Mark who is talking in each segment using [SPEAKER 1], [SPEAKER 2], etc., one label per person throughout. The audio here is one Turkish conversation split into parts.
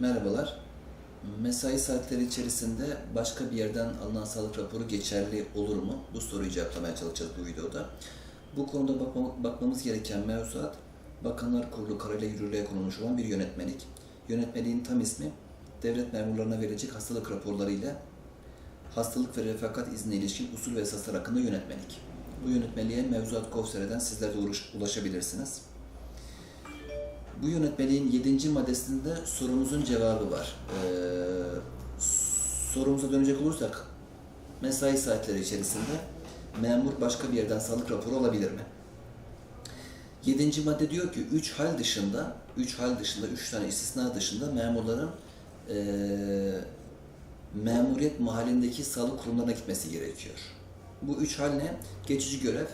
[SPEAKER 1] Merhabalar. Mesai saatleri içerisinde başka bir yerden alınan sağlık raporu geçerli olur mu? Bu soruyu cevaplamaya çalışacağız bu videoda. Bu konuda bakma- bakmamız gereken mevzuat, Bakanlar Kurulu kararıyla yürürlüğe konulmuş olan bir yönetmelik. Yönetmeliğin tam ismi, devlet memurlarına verecek hastalık raporları ile hastalık ve refakat iznine ilişkin usul ve esaslar hakkında yönetmelik. Bu yönetmeliğe mevzuat Kovsere'den sizler de ulaşabilirsiniz. Bu yönetmeliğin 7. maddesinde sorumuzun cevabı var. Ee, sorumuza dönecek olursak, mesai saatleri içerisinde memur başka bir yerden sağlık raporu alabilir mi? 7. madde diyor ki 3 hal dışında, 3 hal dışında, 3 tane istisna dışında memurların eee memuriyet mahallindeki sağlık kurumlarına gitmesi gerekiyor. Bu üç hal ne? Geçici görev,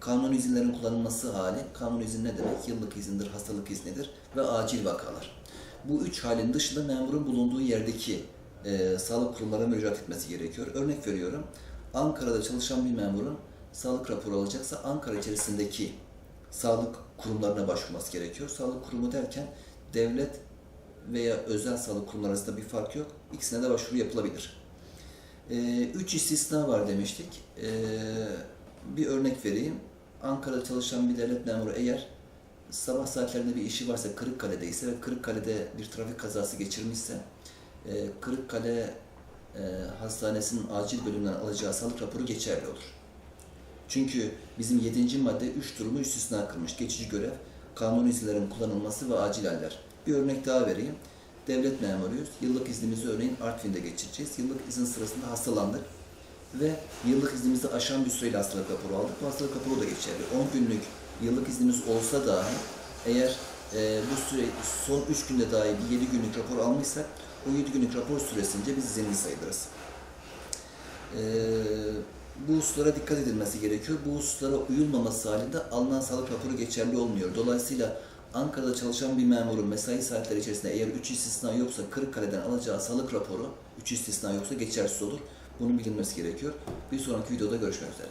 [SPEAKER 1] kanun izinlerin kullanılması hali, kanun izin ne demek? Yıllık izindir, hastalık iznidir ve acil vakalar. Bu üç halin dışında memurun bulunduğu yerdeki e, sağlık kurumlarına müracaat etmesi gerekiyor. Örnek veriyorum, Ankara'da çalışan bir memurun sağlık raporu alacaksa Ankara içerisindeki sağlık kurumlarına başvurması gerekiyor. Sağlık kurumu derken devlet veya özel sağlık kurumları arasında bir fark yok. İkisine de başvuru yapılabilir. Ee, üç istisna var demiştik. Ee, bir örnek vereyim. Ankara'da çalışan bir devlet memuru eğer sabah saatlerinde bir işi varsa Kırıkkale'de ise ve Kırıkkale'de bir trafik kazası geçirmişse e, Kırıkkale e, Hastanesi'nin acil bölümünden alacağı sağlık raporu geçerli olur. Çünkü bizim 7. madde 3 durumu istisna kılmış. Geçici görev, kanun izinlerin kullanılması ve acil haller. Bir örnek daha vereyim. Devlet memuruyuz. Yıllık iznimizi örneğin Artvin'de geçireceğiz. Yıllık izin sırasında hastalandık ve yıllık iznimizi aşan bir süreyle hastalık raporu aldık. Bu hastalık raporu da geçerli. 10 günlük yıllık iznimiz olsa dahi eğer e, bu süre son 3 günde dahi bir 7 günlük rapor almışsak o 7 günlük rapor süresince biz izinli sayılırız. Ee, bu hususlara dikkat edilmesi gerekiyor. Bu hususlara uyulmaması halinde alınan sağlık raporu geçerli olmuyor. Dolayısıyla Ankara'da çalışan bir memurun mesai saatleri içerisinde eğer 3 istisna yoksa Kırıkkale'den alacağı sağlık raporu 3 istisna yoksa geçersiz olur. Bunun bilinmesi gerekiyor. Bir sonraki videoda görüşmek üzere.